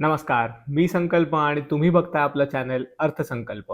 नमस्कार मी संकल्प आणि तुम्ही बघता आपलं चॅनल अर्थसंकल्प.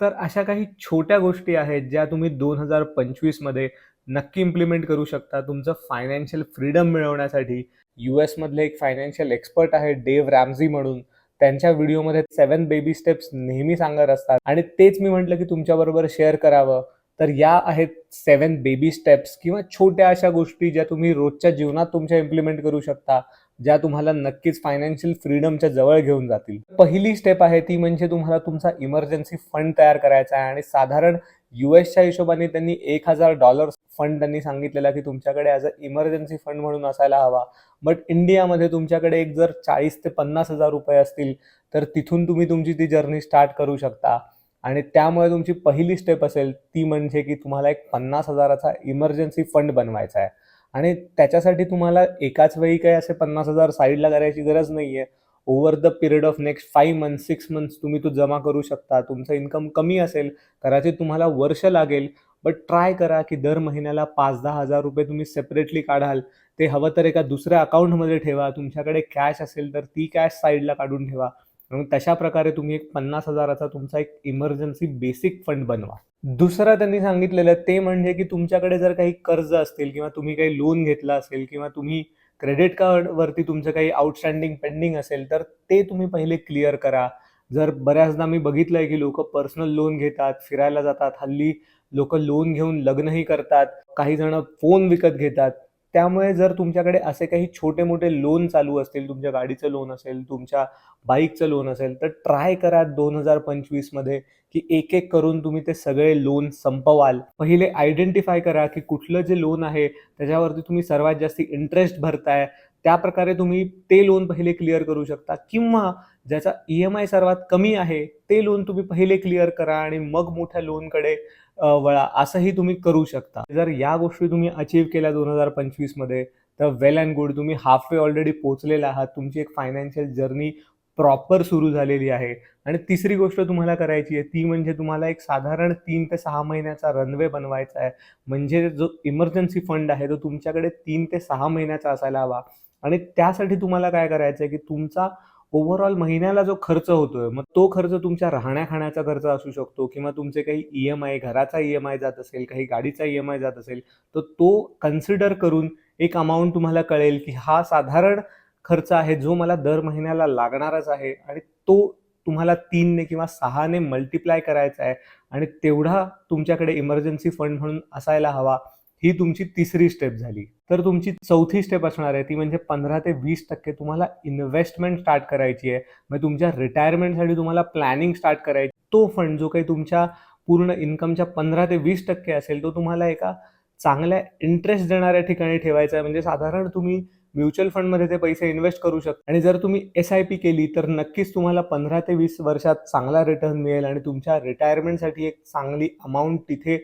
तर अशा काही छोट्या गोष्टी आहेत ज्या तुम्ही दोन हजार पंचवीसमध्ये नक्की इम्प्लिमेंट करू शकता तुमचं फायनान्शियल फ्रीडम मिळवण्यासाठी. यू एसमधले एक फायनान्शियल एक्सपर्ट आहे डेव रॅमझी म्हणून. त्यांच्या व्हिडिओमध्ये सेवन बेबी स्टेप्स नेहमी सांगत असतात. आणि तेच मी म्हटलं की तुमच्याबरोबर शेअर करावं. तर या आहेत सेवन बेबी स्टेप्स किंवा छोट्या अशा गोष्टी ज्या तुम्ही रोजच्या जीवनात तुमच्या इम्प्लिमेंट करू शकता. ज्या तुम्हाला नक्कीच फायनान्शियल फ्रीडमच्या जवळ घेऊन जातील. पहिली स्टेप आहे ती म्हणजे तुम्हाला तुमचा इमर्जन्सी फंड तयार करायचा आहे आणि साधारण युएसच्या हिशोबाने त्यांनी एक हजार डॉलर फंड त्यांनी सांगितलेला की तुमच्याकडे ॲज अ इमर्जन्सी फंड म्हणून असायला हवा. बट इंडियामध्ये तुमच्याकडे एक जर चाळीस ते पन्नास हजार रुपये असतील तर तिथून तुम्ही तुमची ती जर्नी स्टार्ट करू शकता. आणि त्यामुळे तुमची पहिली स्टेप असेल ती म्हणजे की तुम्हाला एक पन्नास हजाराचा इमर्जन्सी फंड बनवायचा आहे. आणि त्याच्यासाठी तुम्हाला एकाच वेळी काही असे पन्नास हजार साईडला करायची गरज नाही आहे over the period of next five month six months तुम्ही तो जमा करू शकता. तुमचं इन्कम कमी असेल कदाचित तुम्हाला वर्ष लागेल बट ट्राय करा की दर महिन्याला पाच दहा हजार रुपये तुम्ही सेपरेटली काढाल. ते हवं तर एका दुसऱ्या अकाउंटमध्ये ठेवा. तुमच्याकडे कॅश असेल तर ती कॅश साईडला काढून ठेवा. म्हणून तशा प्रकारे तुम्ही एक पन्नास हजाराचा तुमचा एक इमर्जन्सी बेसिक फंड बनवा. दुसरं त्यांनी सांगितलेलं ते म्हणजे की तुमच्याकडे जर काही कर्ज असतील किंवा तुम्ही काही लोन घेतलं असेल किंवा तुम्ही क्रेडिट कार्डवरती तुमचं काही आउटस्टँडिंग पेंडिंग असेल तर ते तुम्ही पहिले क्लिअर करा. जर बऱ्याचदा मी बघितलं आहे की लोक पर्सनल लोन घेतात फिरायला जातात हल्ली लोक लोन घेऊन लग्नही करतात काही जण फोन विकत घेतात. त्यामुळे जर तुमच्याकडे असे काही छोटे मोठे लोन चालू असतील तुमच्या गाडीचं लोन असेल तुमच्या बाईकचं लोन असेल तर ट्राय करा दोन हजार पंचवीसमध्ये की एक एक करून तुम्ही ते सगळे लोन संपवाल. पहिले आयडेंटिफाय करा की कुठलं जे लोन आहे त्याच्यावरती तुम्ही सर्वात जास्त इंटरेस्ट भरताय त्या प्रकारे तुम्ही ते लोन पहिले क्लिअर करू शकता. किंवा ज्याचा ई एम आय सर्वात कमी आहे ते लोन तुम्ही पहिले क्लिअर करा आणि मग मोठ्या लोनकडे वळा. असंही तुम्ही करू शकता. जर या गोष्टी तुम्ही अचीव केल्या दोन हजार पंचवीसमध्ये तर वेल अँड गुड तुम्ही हाफवे ऑलरेडी पोहोचलेला आहात. तुमची एक फायनान्शियल जर्नी प्रॉपर सुरू झालेली आहे. आणि तिसरी गोष्ट तुम्हाला करायची आहे ती म्हणजे तुम्हाला एक साधारण तीन ते सहा महिन्याचा रनवे बनवायचा आहे. म्हणजे जो इमर्जन्सी फंड आहे तो तुमच्याकडे तीन ते सहा महिन्याचा असायला हवा. आणि त्यासाठी तुम्हाला काय करायचं आहे की तुमचा ओव्हरऑल महिन्याला जो खर्च होतोय मग तो खर्च तुमच्या राहण्या खाण्याचा खर्च असू शकतो किंवा तुमचे काही ई एम आय घराचा ई एम आय जात असेल काही गाडीचा ई एम आय जात असेल तर तो कन्सिडर करून एक अमाऊंट तुम्हाला कळेल की हा साधारण खर्च आहे जो मला दर महिन्याला लागणारच आहे आणि तो तुम्हाला तीनने किंवा सहाने मल्टिप्लाय करायचा आहे आणि तेवढा तुमच्याकडे इमर्जन्सी फंड म्हणून असायला हवा. ही तुमची तिसरी स्टेप झाली. तर तुमची चौथी स्टेप असणार आहे ती म्हणजे पंधरा ते वीस टक्के तुम्हाला इन्व्हेस्टमेंट स्टार्ट करायची आहे. मग तुमच्या रिटायरमेंटसाठी तुम्हाला प्लॅनिंग स्टार्ट करायची. तो फंड जो काही तुमच्या पूर्ण इन्कमच्या पंधरा ते वीस टक्के असेल तो तुम्हाला एका चांगल्या इंटरेस्ट देणाऱ्या ठिकाणी ठेवायचा आहे. म्हणजे साधारण तुम्ही म्युच्युअल फंडमध्ये ते पैसे इन्व्हेस्ट करू शकता. आणि जर तुम्ही एस आय पी केली तर नक्कीच तुम्हाला पंधरा ते वीस वर्षात चांगला रिटर्न मिळेल आणि तुमच्या रिटायरमेंटसाठी एक चांगली अमाऊंट तिथे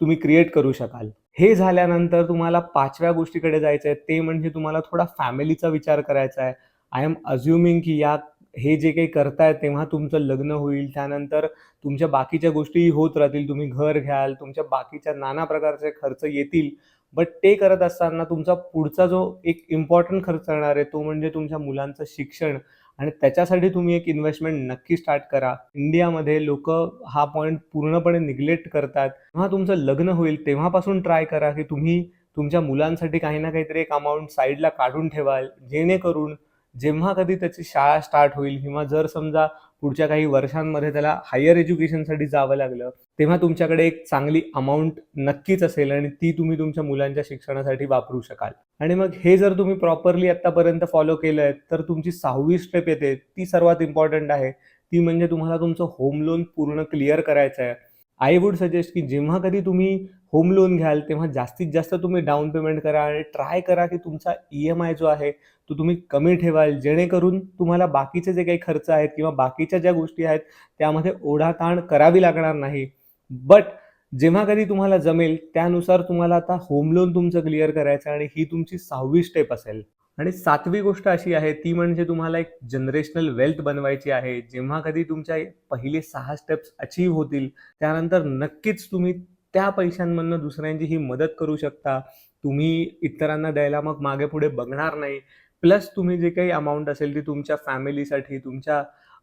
तुम्ही क्रिएट करू शकाल. हे झाल्यानंतर तुम्हाला पाचव्या गोष्टीकडे जायचं आहे. ते म्हणजे तुम्हाला थोडा फॅमिलीचा विचार करायचा आहे. आय एम अज्युमिंग की या हे जे काही करताय तेव्हा तुमचं लग्न होईल. त्यानंतर तुमच्या बाकीच्या गोष्टीही होत राहतील. तुम्ही घर घ्याल तुमच्या बाकीच्या नाना प्रकारचे खर्च येतील. बट ते करत असताना तुमचा पुढचा जो एक इम्पॉर्टंट खर्च येणार आहे तो म्हणजे तुमच्या मुलांचं शिक्षण. आणि त्याच्यासाठी तुम्ही एक इन्व्हेस्टमेंट नक्की स्टार्ट करा. इंडियामध्ये लोक हा पॉईंट पूर्णपणे निग्लेक्ट करतात. जेव्हा तुमचं लग्न होईल तेव्हापासून ट्राय करा की तुम्ही तुमच्या मुलांसाठी काही ना काहीतरी एक अमाऊंट साईडला काढून ठेवाल. जेणेकरून जेव्हा कधी त्याची शाळा स्टार्ट होईल किंवा जर समजा पुढच्या काही वर्षांमध्ये त्याला हायर एज्युकेशनसाठी जावं लागलं तेव्हा तुमच्याकडे एक चांगली अमाऊंट नक्कीच असेल आणि ती तुम्ही तुमच्या मुलांच्या शिक्षणासाठी वापरू शकाल. आणि मग हे जर तुम्ही प्रॉपरली आत्तापर्यंत फॉलो केलं आहे तर तुमची सहावी स्टेप येते ती सर्वात इम्पॉर्टंट आहे. ती म्हणजे तुम्हाला तुमचं होम लोन पूर्ण क्लिअर करायचं आहे आय वुड सजेस्ट की जेव्हा कधी तुम्ही होम लोन घ्याल तेव्हा जास्तीत जास्त तुम्ही डाऊन पेमेंट करा आणि ट्राय करा की तुमचा ई एम आय जो आहे तो तुम्ही कमी ठेवाल. जेणेकरून तुम्हाला बाकीचे जे काही खर्च आहेत किंवा बाकीच्या ज्या गोष्टी आहेत त्यामध्ये ओढाताण करावी लागणार नाही. बट जेव्हा कधी तुम्हाला जमेल त्यानुसार तुम्हाला आता होम लोन तुमचं क्लिअर करायचं आणि ही तुमची सहावी स्टेप असेल. आणि सातवी गोष्ट अशी आहे ती म्हणजे तुम्हाला एक जनरेशनल वेल्थ बनवायची आहे. जेव्हा कधी तुमच्या पहिले सहा स्टेप्स अचीव होतील त्यानंतर नक्कीच तुम्ही त्या पैशांमधनं दुसऱ्यांची ही मदत करू शकता. तुम्ही इतरांना द्यायला मग मागे पुढे बघणार नाही. प्लस तुम्ही जे काही अमाऊंट असेल ती तुमच्या फॅमिलीसाठी तुमच्या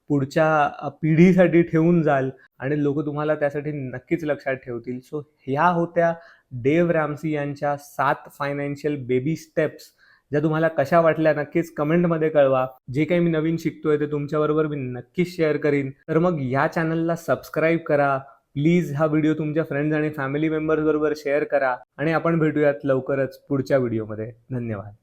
पुढच्या पिढीसाठी ठेवून जाल आणि लोक तुम्हाला त्यासाठी नक्कीच लक्षात ठेवतील. सो ह्या होत्या डेव रॅमसी यांच्या सात फायनान्शियल बेबी स्टेप्स ज्या तुम्हाला कशा वाटल्या नक्कीच कमेंटमध्ये कळवा. जे काही मी नवीन शिकतोय ते तुमच्याबरोबर मी नक्कीच शेअर करीन. तर मग या चॅनलला सबस्क्राईब करा. प्लीज हा व्हिडिओ तुमच्या फ्रेंड्स आणि फॅमिली मेंबर्स बरोबर शेअर करा. आणि आपण भेटूयात लवकरच पुढच्या व्हिडिओमध्ये धन्यवाद.